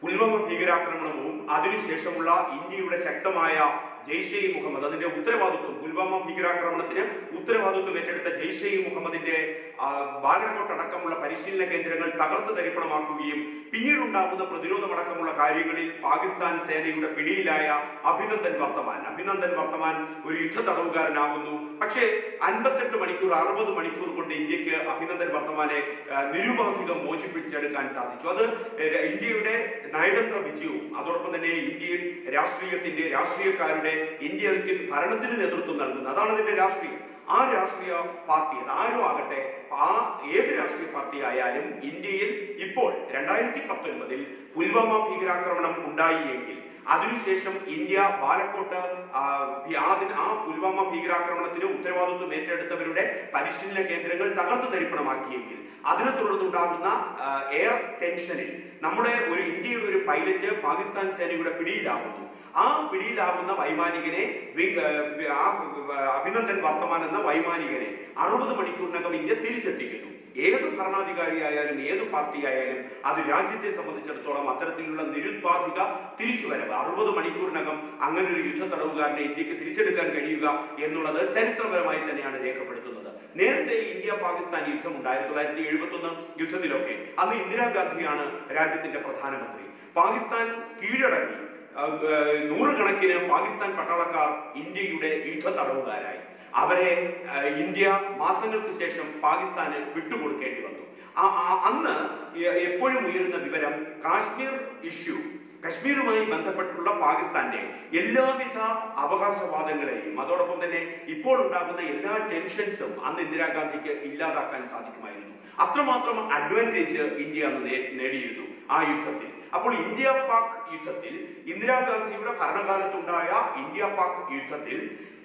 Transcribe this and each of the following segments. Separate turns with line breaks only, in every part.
പുൽവാമ ഭീകരാക്രമണവും അതിനുശേഷമുള്ള ഇന്ത്യയുടെ ശക്തമായ ജെയ്ഷെ ഇ മുഹമ്മദ്. അതിന്റെ ഉത്തരവാദിത്വം പുൽവാമ ഭീകരാക്രമണത്തിന് ഉത്തരവാദിത്വം ഏറ്റെടുത്ത ജെയ്ഷെ ഇ മുഹമ്മദിന്റെ ബാലക്കോട്ട് അടക്കമുള്ള പരിശീലന കേന്ദ്രങ്ങൾ തകർത്ത് തരിപ്പണമാക്കുകയും പിന്നീടുണ്ടാകുന്ന പ്രതിരോധമടക്കമുള്ള കാര്യങ്ങളിൽ പാകിസ്ഥാൻ സേനയുടെ പിടിയിലായ അഭിനന്ദൻ വർത്തമാൻ. അഭിനന്ദൻ വർത്തമാൻ ഒരു യുദ്ധ തടവുകാരനാകുന്നു. പക്ഷേ അൻപത്തെട്ട് മണിക്കൂർ അറുപത് മണിക്കൂർ കൊണ്ട് ഇന്ത്യയ്ക്ക് അഭിനന്ദൻ വർത്തമാനെ നിരുപാധികം മോചിപ്പിച്ചെടുക്കാൻ സാധിച്ചു. അത് ഇന്ത്യയുടെ നയതന്ത്ര വിജയവും അതോടൊപ്പം തന്നെ ഇന്ത്യൻ രാഷ്ട്രീയത്തിന്റെ രാഷ്ട്രീയക്കാരുടെ ഇന്ത്യയ്ക്ക് ഭരണത്തിന് നേതൃത്വം നൽകുന്ന. അതാണ് അതിന്റെ രാഷ്ട്രീയം. ആ രാഷ്ട്രീയ പാർട്ടി ആരും ആകട്ടെ ആ ഏത് രാഷ്ട്രീയ പാർട്ടി ആയാലും ഇന്ത്യയിൽ ഇപ്പോൾ രണ്ടായിരത്തി പത്തൊൻപതിൽ പുൽവാമ ഭീകരാക്രമണം ഉണ്ടായി എങ്കിൽ അതിനുശേഷം ഇന്ത്യ ബാലക്കോട്ട് ആ പുൽവാമ ഭീകരാക്രമണത്തിന് ഉത്തരവാദിത്വം ഏറ്റെടുത്തവരുടെ പരിശീലന കേന്ദ്രങ്ങൾ തകർത്ത് തരിപ്പണമാക്കിയെങ്കിൽ അതിനെ തുടർന്നുണ്ടാകുന്ന എയർ ടെൻഷനിൽ നമ്മുടെ ഒരു ഇന്ത്യയുടെ ഒരു പൈലറ്റ് പാകിസ്ഥാൻ സേനയുടെ പിടിയിലാകുന്നു ആ പിടിയിലാകുന്ന വൈമാനികനെ അഭിനന്ദൻ വർത്തമാൻ എന്ന വൈമാനികനെ അറുപത് മണിക്കൂറിനകം ഇന്ത്യ തിരിച്ചെത്തിക്കുന്നു. ഏത് ഭരണാധികാരിയായാലും ഏത് പാർട്ടിയായാലും അത് രാജ്യത്തെ സംബന്ധിച്ചിടത്തോളം അത്തരത്തിലുള്ള നിരുത്പാധിക തിരിച്ചുവരവ്. അറുപത് മണിക്കൂറിനകം അങ്ങനെ ഒരു യുദ്ധ തടവുകാരനെ ഇന്ത്യയ്ക്ക് തിരിച്ചെടുക്കാൻ കഴിയുക എന്നുള്ളത് ചരിത്രപരമായി തന്നെയാണ് രേഖപ്പെടുത്തുന്നത്. നേരത്തെ ഇന്ത്യ പാകിസ്ഥാൻ യുദ്ധം ഉണ്ട് ആയിരത്തി തൊള്ളായിരത്തി എഴുപത്തി ഒന്ന് യുദ്ധത്തിലൊക്കെ. അന്ന് ഇന്ദിരാഗാന്ധിയാണ് രാജ്യത്തിന്റെ പ്രധാനമന്ത്രി. പാകിസ്ഥാൻ കീഴടങ്ങി. നൂറുകണക്കിന് പാകിസ്ഥാൻ പട്ടാളക്കാർ ഇന്ത്യയുടെ യുദ്ധ തടവുകാരായി. അവരെ ഇന്ത്യ മാസങ്ങൾക്ക് ശേഷം പാകിസ്ഥാന് വിട്ടുകൊടുക്കേണ്ടി വന്നു. അന്ന് എപ്പോഴും ഉയരുന്ന വിവരം കാശ്മീർ ഇഷ്യൂ കശ്മീരുമായി ബന്ധപ്പെട്ടുള്ള പാകിസ്ഥാന്റെ എല്ലാവിധ അവകാശവാദങ്ങളെയും അതോടൊപ്പം തന്നെ ഇപ്പോൾ ഉണ്ടാകുന്ന എല്ലാ ടെൻഷൻസും അന്ന് ഇന്ദിരാഗാന്ധിക്ക് ഇല്ലാതാക്കാൻ സാധിക്കുമായിരുന്നു. അത്രമാത്രം അഡ്വാന്റേജ് ഇന്ത്യ അന്ന് നേടിയിരുന്നു ആ യുദ്ധത്തിൽ. അപ്പോൾ ഇന്ത്യ പാക് യുദ്ധത്തിൽ ഇന്ദിരാഗാന്ധിയുടെ ഭരണകാലത്തുണ്ടായ ഇന്ത്യ പാക് യുദ്ധത്തിൽ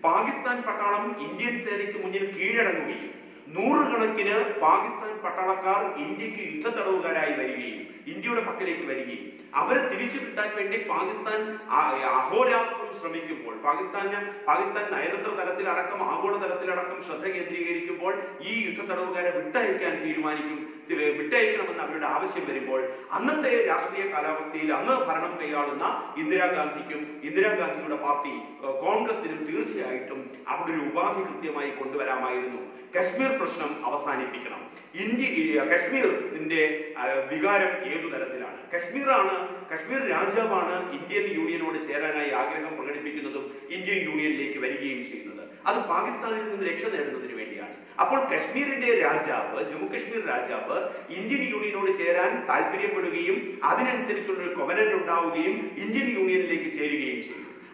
പാകിസ്ഥാൻ പട്ടാളം ഇന്ത്യൻ സേനയ്ക്ക് മുന്നിൽ കീഴടങ്ങുകയും നൂറുകണക്കിന് പാകിസ്ഥാൻ പട്ടാളക്കാർ ഇന്ത്യയ്ക്ക് യുദ്ധ തടവുകാരായി വരികയും ഇന്ത്യയുടെ പക്കലേക്ക് വരികയും അവരെ തിരിച്ചു കിട്ടാൻ വേണ്ടി പാകിസ്ഥാൻ അഹോരാത്രം ശ്രമിക്കുമ്പോൾ പാകിസ്ഥാന് പാകിസ്ഥാൻ നയതന്ത്ര തലത്തിലടക്കം ആഗോള തലത്തിലടക്കം ശ്രദ്ധ കേന്ദ്രീകരിക്കുമ്പോൾ ഈ യുദ്ധ തടവുകാരെ വിട്ടയക്കാൻ തീരുമാനിക്കും വിട്ടയക്കണമെന്ന് അവരുടെ ആവശ്യം വരുമ്പോൾ അന്നത്തെ രാഷ്ട്രീയ കാലാവസ്ഥയിൽ അന്ന് ഭരണം കൈയാളുന്ന ഇന്ദിരാഗാന്ധിക്കും ഇന്ദിരാഗാന്ധിയുടെ പാർട്ടി കോൺഗ്രസിനും തീർച്ചയായിട്ടും അവിടെ ഒരു ഉപാധി കൃത്യമായി കൊണ്ടുവരാമായിരുന്നു. കശ്മീർ പ്രശ്നം അവസാനിപ്പിക്കണം. ഇന്ത്യ കശ്മീറിന്റെ വികാരം ഏതു തരത്തിലാണ്? കശ്മീറാണ് കശ്മീർ രാജാവാണ് ഇന്ത്യൻ യൂണിയനോട് ചേരാനായി ആഗ്രഹം പ്രകടിപ്പിക്കുന്നതും ഇന്ത്യൻ യൂണിയനിലേക്ക് വരികയും ചെയ്യുന്നത്. അത് പാകിസ്ഥാനിൽ നിന്ന് രക്ഷ നേടുന്നതിന് വേണ്ടിയാണ്. അപ്പോൾ കശ്മീരിന്റെ രാജാവ് ജമ്മു കശ്മീർ രാജാവ് ഇന്ത്യൻ യൂണിയനോട് ചേരാൻ താല്പര്യപ്പെടുകയും അതിനനുസരിച്ചുള്ള ഒരു കൊവനന്റ് ഉണ്ടാവുകയും ഇന്ത്യൻ യൂണിയനിലേക്ക് ചേരുകയും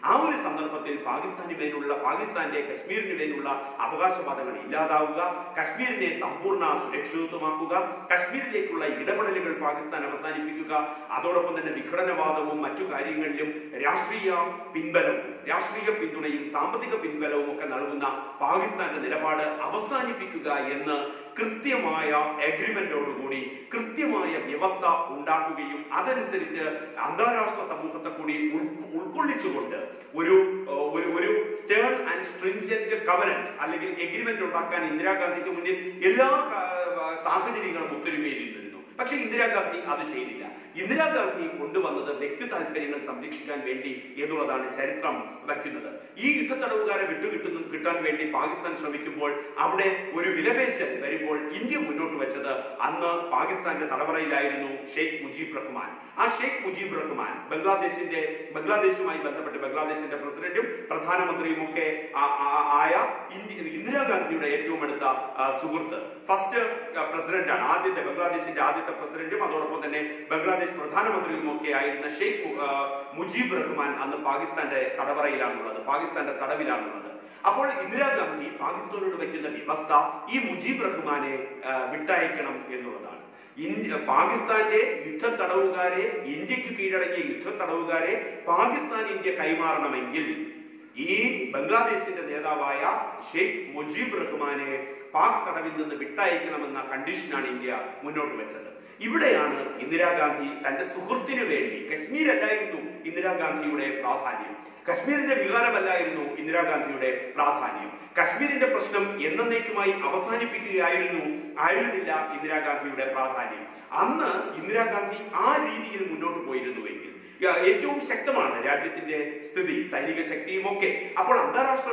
ആ ഒരു സന്ദർഭത്തിൽ പാകിസ്ഥാന് മേലുള്ള പാകിസ്ഥാന്റെ കശ്മീരിന് മേലുള്ള അവകാശവാദങ്ങൾ ഇല്ലാതാവുക കശ്മീരിനെ സമ്പൂർണ സുരക്ഷിതത്വമാക്കുക കശ്മീരിലേക്കുള്ള ഇടപെടലുകൾ പാകിസ്ഥാൻ അവസാനിപ്പിക്കുക അതോടൊപ്പം തന്നെ വിഘടനവാദവും മറ്റു കാര്യങ്ങളിലും രാഷ്ട്രീയ പിൻബലവും രാഷ്ട്രീയ പിന്തുണയും സാമ്പത്തിക പിൻബലവും ഒക്കെ നൽകുന്ന പാകിസ്ഥാന്റെ നിലപാട് അവസാനിപ്പിക്കുക എന്ന് കൃത്യമായ അഗ്രിമെന്റോടുകൂടി കൃത്യമായ വ്യവസ്ഥ ഉണ്ടാക്കുകയും അതനുസരിച്ച് അന്താരാഷ്ട്ര സമൂഹത്തെ കൂടി ഉൾക്കൊള്ളിച്ചുകൊണ്ട് ഒരു ഒരു ഒരു സ്റ്റേൺ ആൻഡ് സ്ട്രിഞ്ചന്റ് കവനന്റ് അല്ലെങ്കിൽ എഗ്രിമെന്റ് ഉണ്ടാക്കാൻ ഇന്ദിരാഗാന്ധിക്ക് മുന്നിൽ എല്ലാ സാഹചര്യങ്ങളും ഒത്തൊരുമയിരുന്നിരുന്നു പക്ഷെ ഇന്ദിരാഗാന്ധി അത് ചെയ്തില്ല. ഇന്ദിരാഗാന്ധി കൊണ്ടുവന്നത് വ്യക്തി താല്പര്യങ്ങൾ സംരക്ഷിക്കാൻ വേണ്ടി എന്നുള്ളതാണ് ചരിത്രം വയ്ക്കുന്നത്. ഈ യുദ്ധ തടവുകാരെ വിട്ടുകിട്ടുന്ന കിട്ടാൻ വേണ്ടി പാകിസ്ഥാൻ ശ്രമിക്കുമ്പോൾ അവിടെ ഒരു വിലപേശൽ വരുമ്പോൾ ഇന്ത്യ മുന്നോട്ട് വെച്ചത് അന്ന് പാകിസ്ഥാന്റെ തടവറയിലായിരുന്നു ഷെയ്ഖ് മുജീബ് റഹ്മാൻ. ആ ഷെയ്ഖ് മുജീബ് റഹ്മാൻ ബംഗ്ലാദേശിന്റെ ബംഗ്ലാദേശുമായി ബന്ധപ്പെട്ട് ബംഗ്ലാദേശിന്റെ പ്രസിഡന്റും പ്രധാനമന്ത്രിയും ഒക്കെ ആയ ഇന്ദിരാഗാന്ധിയുടെ ഏറ്റവും അടുത്ത സുഹൃത്ത്. ഫസ്റ്റ് പ്രസിഡന്റാണ്. ആദ്യത്തെ ബംഗ്ലാദേശിന്റെ ആദ്യത്തെ പ്രസിഡന്റും അതോടൊപ്പം തന്നെ ബംഗ്ലാദേശ് പ്രധാനമന്ത്രിയും ഒക്കെ ആയിരുന്ന ഷെയ്ഖ് മുജീബ് റഹ്മാൻ അന്ന് പാകിസ്ഥാന്റെ തടവറയിലാണുള്ളത് പാകിസ്ഥാന്റെ തടവിലാണുള്ളത്. അപ്പോൾ ഇന്ദിരാഗാന്ധി പാകിസ്ഥാനോട് വയ്ക്കുന്ന വ്യവസ്ഥ ഈ മുജീബ് റഹ്മാനെ വിട്ടയക്കണം എന്നുള്ളതാണ്. പാകിസ്ഥാന്റെ യുദ്ധ തടവുകാരെ ഇന്ത്യയ്ക്ക് കീഴടങ്ങിയ യുദ്ധ തടവുകാരെ പാകിസ്ഥാൻ ഇന്ത്യ കൈമാറണമെങ്കിൽ ഈ ബംഗ്ലാദേശിന്റെ നേതാവായ ഷെയ്ഖ് മുജീബ് റഹ്മാനെ പാക് തടവിൽ നിന്ന് വിട്ടയക്കണമെന്ന കണ്ടീഷനാണ് ഇന്ത്യ മുന്നോട്ട് വെച്ചത്. ഇവിടെയാണ് ഇന്ദിരാഗാന്ധി തന്റെ സുഹൃത്തിനു വേണ്ടി കശ്മീർ അല്ലായിരുന്നു ഇന്ദിരാഗാന്ധിയുടെ പ്രാധാന്യം. കശ്മീരിന്റെ വികാരമല്ലായിരുന്നു ഇന്ദിരാഗാന്ധിയുടെ പ്രാധാന്യം. കശ്മീരിന്റെ പ്രശ്നം എന്നേക്കുമായി അവസാനിപ്പിക്കുകയായിരുന്നു ആയിരുന്നില്ല ഇന്ദിരാഗാന്ധിയുടെ പ്രാധാന്യം. അന്ന് ഇന്ദിരാഗാന്ധി ആ രീതിയിൽ മുന്നോട്ട് പോയിരുന്നുവെങ്കിൽ ഏറ്റവും ശക്തമാണ് രാജ്യത്തിന്റെ സ്ഥിതി സൈനിക ശക്തിയും ഒക്കെ. അപ്പോൾ അന്താരാഷ്ട്ര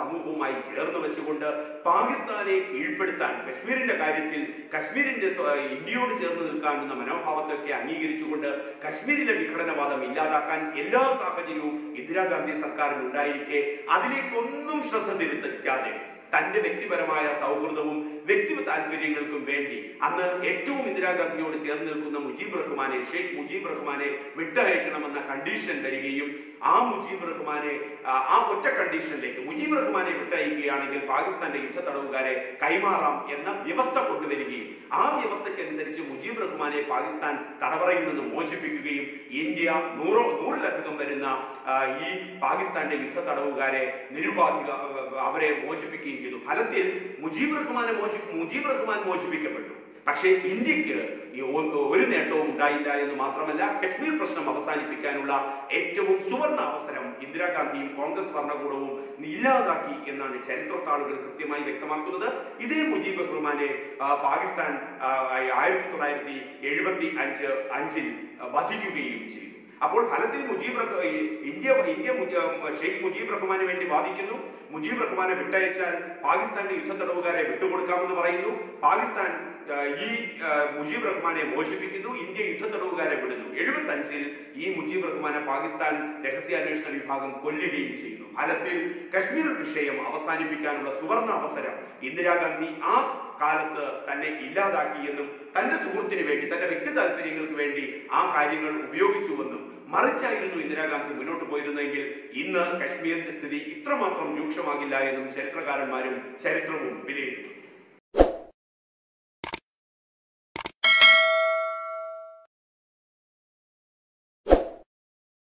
സമൂഹവുമായി ചേർന്ന് വെച്ചുകൊണ്ട് പാകിസ്ഥാനെ കീഴ്പ്പെടുത്താൻ കശ്മീരിന്റെ കാര്യത്തിൽ കശ്മീരിന്റെ ഇന്ത്യയോട് ചേർന്ന് നിൽക്കാൻ എന്ന മനോഭാവത്തൊക്കെ അംഗീകരിച്ചുകൊണ്ട് കശ്മീരിലെ വിഘടനവാദം ഇല്ലാതാക്കാൻ എല്ലാ സാഹചര്യവും ഇന്ദിരാഗാന്ധി സർക്കാരിന് ഉണ്ടായിരിക്കെ അതിലേക്കൊന്നും ശ്രദ്ധ തിരുത്തിക്കാതെ തന്റെ വ്യക്തിപരമായ സൗഹൃദവും വ്യക്തി താല്പര്യങ്ങൾക്കും വേണ്ടി അന്ന് ഏറ്റവും ഇന്ദിരാഗാന്ധിയോട് ചേർന്ന് നിൽക്കുന്ന മുജീബ് റഹ്മാനെ ഷെയ്ഖ് മുജീബ് റഹ്മാനെ വിട്ടയക്കണമെന്ന കണ്ടീഷൻ തരികയും ആ മുജീബ് റഹ്മാനെ ആ, ഒറ്റ കണ്ടീഷനിലേക്ക് മുജീബ് റഹ്മാനെ വിട്ടയക്കുകയാണെങ്കിൽ പാകിസ്ഥാന്റെ യുദ്ധ തടവുകാരെ കൈമാറാം എന്ന വ്യവസ്ഥ കൊണ്ടുവരികയും ആ വ്യവസ്ഥയ്ക്കനുസരിച്ച് മുജീബ് റഹ്മാനെ പാകിസ്ഥാൻ തടവറയിൽ നിന്ന് മോചിപ്പിക്കുകയും ഇന്ത്യ നൂറോ നൂറിലധികം വരുന്ന ഈ പാകിസ്ഥാന്റെ യുദ്ധ തടവുകാരെ നിരുപാധിക അവരെ മോചിപ്പിക്കുകയും ചെയ്തു. ഫലത്തിൽ മുജീബ് റഹ്മാനെ മോചി മുജീബ് റഹ്മാൻ മോചിപ്പിക്കപ്പെട്ടു. പക്ഷേ ഇന്ത്യയ്ക്ക് ഒരു നേട്ടവും ഉണ്ടായില്ല എന്ന് മാത്രമല്ല കശ്മീർ പ്രശ്നം അവസാനിപ്പിക്കാനുള്ള ഏറ്റവും സുവർണ അവസരം ഇന്ദിരാഗാന്ധിയും കോൺഗ്രസ് ഭരണകൂടവും ഇല്ലാതാക്കി എന്നാണ് ചരിത്രത്താളുകൾ കൃത്യമായി വ്യക്തമാക്കുന്നത്. ഇതേ മുജീബ് റഹ്മാനെ പാകിസ്ഥാൻ ആയിരത്തി തൊള്ളായിരത്തി എഴുപത്തി അഞ്ച് അഞ്ചിൽ വധിക്കുകയും ചെയ്തു. അപ്പോൾ ഫലത്തിൽ മുജീബ് ഇന്ത്യ ഇന്ത്യ ഷെയ്ഖ് മുജീബ് റഹ്മാന് വേണ്ടി വാദിക്കുന്നു. മുജീബ് റഹ്മാനെ വിട്ടയച്ചാൽ പാകിസ്ഥാന്റെ യുദ്ധ തടവുകാരെ വിട്ടുകൊടുക്കാമെന്ന് പറയുന്നു. പാകിസ്ഥാൻ ഈ മുജീബ് റഹ്മാനെ മോചിപ്പിക്കുന്നു. ഇന്ത്യ യുദ്ധ തടവുകാരെ വിടുന്നു. എഴുപത്തി അഞ്ചിൽ ഈ മുജീബ് റഹ്മാനെ പാകിസ്ഥാൻ രഹസ്യാന്വേഷണ വിഭാഗം കൊല്ലുകയും ചെയ്യുന്നു. ഫലത്തിൽ കശ്മീർ വിഷയം അവസാനിപ്പിക്കാനുള്ള സുവർണ അവസരം ഇന്ദിരാഗാന്ധി ആ കാലത്ത് തന്നെ ഇല്ലാതാക്കിയെന്നും തന്റെ സുഹൃത്തിന് വേണ്ടി തന്റെ വ്യക്തി താല്പര്യങ്ങൾക്ക് വേണ്ടി ആ കാര്യങ്ങൾ ഉപയോഗിച്ചുവെന്നും മറിച്ചായിരുന്നു ഇന്ദിരാഗാന്ധി മുന്നോട്ട് പോയിരുന്നെങ്കിൽ ഇന്ന് കശ്മീരിന്റെ സ്ഥിതി ഇത്രമാത്രം രൂക്ഷമാകില്ല എന്നും ചരിത്രകാരന്മാരും ചരിത്രവും വിലയിരുത്തുന്നു.